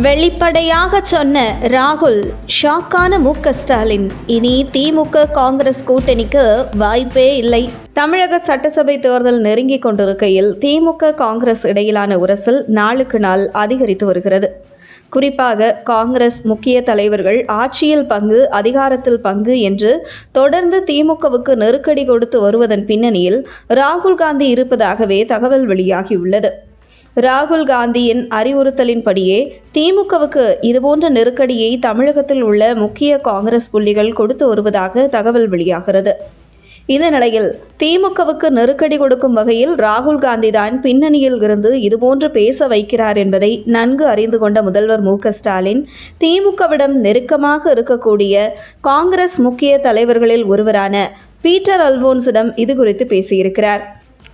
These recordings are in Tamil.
வெளிப்படையாக சொன்ன ராகுல் ஷாக்கான மு. க. ஸ்டாலின். இனி திமுக காங்கிரஸ் கூட்டணிக்கு வாய்ப்பே இல்லை. தமிழக சட்டசபை தேர்தல் நெருங்கிக் கொண்டிருக்கையில் திமுக காங்கிரஸ் இடையிலான உரசல் நாளுக்கு நாள் அதிகரித்து வருகிறது. குறிப்பாக காங்கிரஸ் முக்கிய தலைவர்கள் ஆட்சியில் பங்கு அதிகாரத்தில் பங்கு என்று தொடர்ந்து திமுகவுக்கு நெருக்கடி கொடுத்து வருவதன் பின்னணியில் ராகுல் காந்தி இருப்பதாகவே தகவல் வெளியாகியுள்ளது. ராகுல் காந்தியின் அறிவுறுத்தலின்படியே திமுகவுக்கு இதுபோன்ற நெருக்கடியை தமிழகத்தில் உள்ள முக்கிய காங்கிரஸ் புள்ளிகள் கொடுத்து வருவதாக தகவல் வெளியாகிறது. இந்த நிலையில் திமுகவுக்கு நெருக்கடி கொடுக்கும் வகையில் ராகுல் காந்தி தான் பின்னணியில் இருந்து இதுபோன்று பேச வைக்கிறார் என்பதை நன்கு அறிந்து கொண்ட முதல்வர் மு ஸ்டாலின் திமுகவிடம் நெருக்கமாக இருக்கக்கூடிய காங்கிரஸ் முக்கிய தலைவர்களில் ஒருவரான பீட்டர் அல்போன்ஸிடம் இது குறித்து பேசியிருக்கிறார்.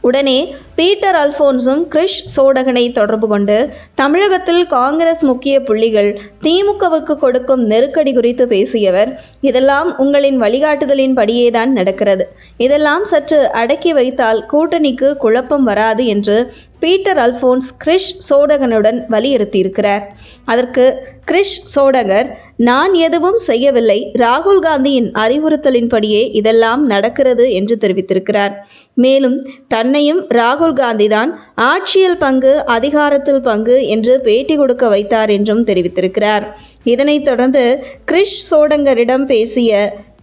உடனே பீட்டர் அல்போன்ஸும் கிறிஷ் சோடகனை தொடர்பு கொண்டு தமிழகத்தில் காங்கிரஸ் முக்கிய புள்ளிகள் திமுகவுக்கு கொடுக்கும் நெருக்கடி குறித்து பேசியவர் இதெல்லாம் உங்களின் வழிகாட்டுதலின் படியேதான் நடக்கிறது. இதெல்லாம் சற்று அடக்கி வைத்தால் கூட்டணிக்கு குழப்பம் வராது என்று பீட்டர் அல்போன்ஸ் கிறிஷ் சோடகனுடன் வலியுறுத்தியிருக்கிறார். அதற்கு கிறிஷ் சோடகர் நான் எதுவும் செய்யவில்லை. ராகுல் காந்தியின் அறிவுறுத்தலின்படியே இதெல்லாம் நடக்கிறது என்று தெரிவித்திருக்கிறார். மேலும் தன்னையும் ராகுல் காந்தி தான் ஆட்சியில் பங்கு அதிகாரத்தில் பங்கு என்று பேட்டி கொடுக்க வைத்தார் என்றும் தெரிவித்திருக்கிறார். இதனைத் தொடர்ந்து கிறிஷ் சோடங்கரிடம் பேசிய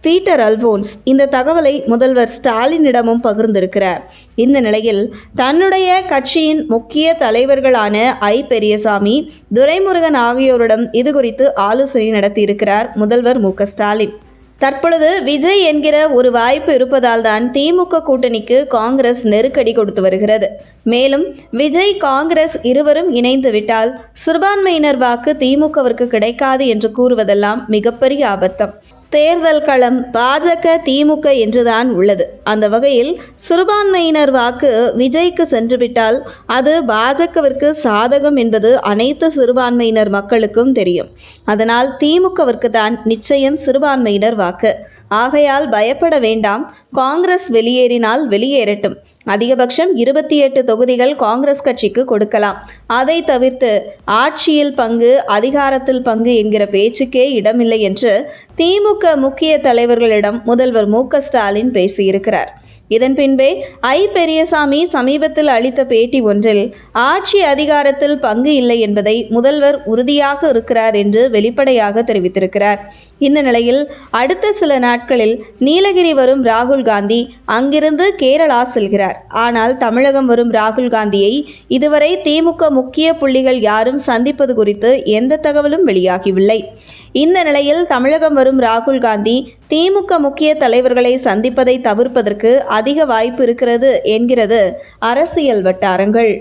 பீட்டர் அல்போன்ஸ் இந்த தகவலை முதல்வர் ஸ்டாலினிடமும் பகிர்ந்திருக்கிறார். இந்த நிலையில் தன்னுடைய கட்சியின் முக்கிய தலைவர்களான ஐ. பெரியசாமி துரைமுருகன் ஆகியோரிடம் இது குறித்து ஆலோசனை நடத்தியிருக்கிறார் முதல்வர் மு. ஸ்டாலின். தற்பொழுது விஜய் என்கிற ஒரு வாய்ப்பு இருப்பதால் தான் திமுக கூட்டணிக்கு காங்கிரஸ் நெருக்கடி கொடுத்து வருகிறது. மேலும் விஜய் காங்கிரஸ் இருவரும் இணைந்து விட்டால் சிறுபான்மையினர் வாக்கு திமுகவிற்கு கிடைக்காது என்று கூறுவதெல்லாம் மிகப்பெரிய அபத்தம் தேர்தல் களம் பாஜக திமுக என்றுதான் உள்ளது. அந்த வகையில் சிறுபான்மையினர் வாக்கு விஜய்க்கு சென்றுவிட்டால் அது பாஜகவிற்கு சாதகம் என்பது அனைத்து சிறுபான்மையினர் மக்களுக்கும் தெரியும். அதனால் திமுகவிற்கு தான் நிச்சயம் சிறுபான்மையினர் வாக்கு. ஆகையால் பயப்பட வேண்டாம். காங்கிரஸ் வெளியேறினால் வெளியேறட்டும். அதிகபட்சம் இருபத்தி எட்டு தொகுதிகள் காங்கிரஸ் கட்சிக்கு கொடுக்கலாம். அதை தவிர்த்து ஆட்சியில் பங்கு அதிகாரத்தில் பங்கு என்கிற பேச்சுக்கே இடமில்லை என்று திமுக முக்கிய தலைவர்களிடம் முதல்வர் மு ஸ்டாலின் பேசியிருக்கிறார். இதன் பின்பே ஐ பெரியசாமி சமீபத்தில் அளித்த பேட்டி ஒன்றில் ஆட்சி அதிகாரத்தில் பங்கு இல்லை என்பதை முதல்வர் உறுதியாக இருக்கிறார் என்று வெளிப்படையாக தெரிவித்திருக்கிறார். இந்த நிலையில் அடுத்த சில நாட்களில் நீலகிரி வரும் ராகுல் காந்தி அங்கிருந்து கேரளா செல்கிறார். ஆனால் தமிழகம் வரும் ராகுல் காந்தியை இதுவரை திமுக முக்கிய புள்ளிகள் யாரும் சந்திப்பது குறித்து எந்த தகவலும் வெளியாகிவில்லை. இந்த நிலையில் தமிழகம் வரும் ராகுல் காந்தி திமுக முக்கிய தலைவர்களை சந்திப்பதை தவிர்ப்பதற்கு அதிக வாய்ப்பு இருக்கிறது என்கிறது அரசியல் வட்டாரங்கள்.